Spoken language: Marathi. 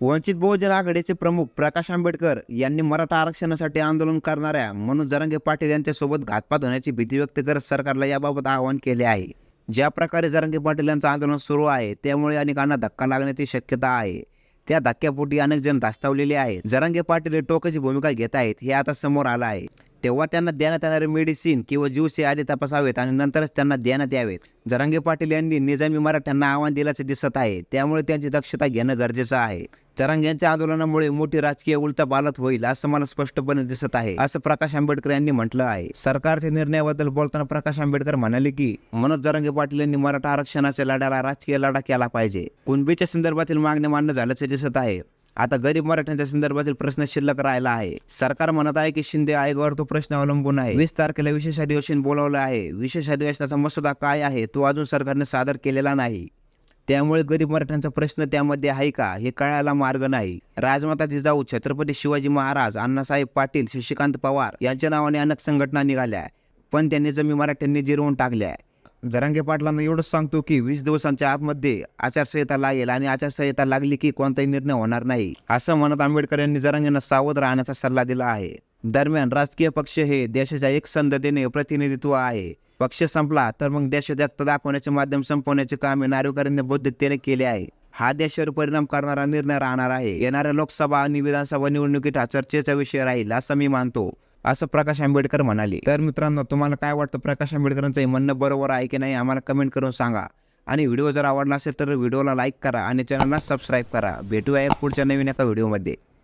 वंचित बहुजन आघाडीचे प्रमुख प्रकाश आंबेडकर यांनी मराठा आरक्षणासाठी आंदोलन करणाऱ्या मनोज जरांगे पाटील यांच्यासोबत घातपात होण्याची भीती व्यक्त करत सरकारला याबाबत आवाहन केले आहे. ज्या प्रकारे जरांगे पाटील यांचं आंदोलन सुरू आहे त्यामुळे अनेकांना धक्का लागण्याची शक्यता आहे. त्या धक्क्यापोटी अनेक जण धास्तावलेले आहेत. जरांगे पाटील हे टोकाची भूमिका घेत आहेत हे आता समोर आलं आहे. तेव्हा त्यांना देण्यात येणारे मेडिसिन किंवा जीवसे आधी तपासावेत आणि नंतरच त्यांना देण्यात यावेत. जरांगे पाटील यांनी निजामी मराठ्यांना आव्हान दिल्याचे दिसत आहे. त्यामुळे त्यांची दक्षता घेणं गरजेचं आहे. जरांगे यांच्या आंदोलनामुळे मोठी राजकीय उलटापालट होईल असं मला स्पष्टपणे दिसत आहे असं प्रकाश आंबेडकर यांनी म्हटलं आहे. सरकारच्या निर्णयाबद्दल बोलताना प्रकाश आंबेडकर म्हणाले की मनोज जरांगे पाटील यांनी मराठा आरक्षणाच्या लढ्याला राजकीय लढा केला पाहिजे. कुणबीच्या संदर्भातील मागणी मान्य झाल्याचे दिसत आहे. आता गरीब मराठ्यांच्या संदर्भातील प्रश्न शिल्लक राहिला आहे. सरकार म्हणत आहे की शिंदे आयोगावर तो प्रश्न अवलंबून आहे. वीस तारखेला विशेष अधिवेशन बोलावलं आहे. विशेष अधिवेशनाचा मसुदा काय आहे तो अजून सरकारने सादर केलेला नाही. त्यामुळे गरीब मराठ्यांचा प्रश्न त्यामध्ये आहे का हे कळायला मार्ग नाही. राजमाता जिजाऊ छत्रपती शिवाजी महाराज अण्णासाहेब पाटील शशिकांत पवार यांच्या नावाने अनेक संघटना निघाल्या. पण त्यांनी जमी मराठ्यांनी जिरवून टाकल्या. जरांगे पाटलांना एवढंच सांगतो की वीस दिवसांच्या आतमध्ये आचारसंहिता लागेल आणि आचारसंहिता लागली की कोणताही निर्णय होणार नाही असं म्हणत आंबेडकर यांनी जरांगेंना सावध राहण्याचा सल्ला दिला आहे. दरम्यान राजकीय पक्ष हे देशाच्या एक संधतेने प्रतिनिधित्व आहे. पक्ष संपला तर मग देशव्यक्त दाखवण्याचे माध्यम संपवण्याचे काम हे नागरिकांनी बौद्धिकतेने केले आहे. हा देशावर परिणाम करणारा निर्णय राहणार आहे. येणाऱ्या लोकसभा आणि विधानसभा निवडणुकीत हा चर्चेचा विषय राहील असं मी मानतो. असं प्रकाश आंबेडकर म्हणाले. तर मित्रांनो तुम्हाला काय वाटतं प्रकाश आंबेडकरांचं हे म्हणणं बरोबर आहे की नाही आम्हाला कमेंट करून सांगा. आणि व्हिडिओ जर आवडला असेल तर व्हिडिओला लाईक करा आणि चॅनलला सबस्क्राईब करा. भेटूया पुढच्या नवीन एका व्हिडिओमध्ये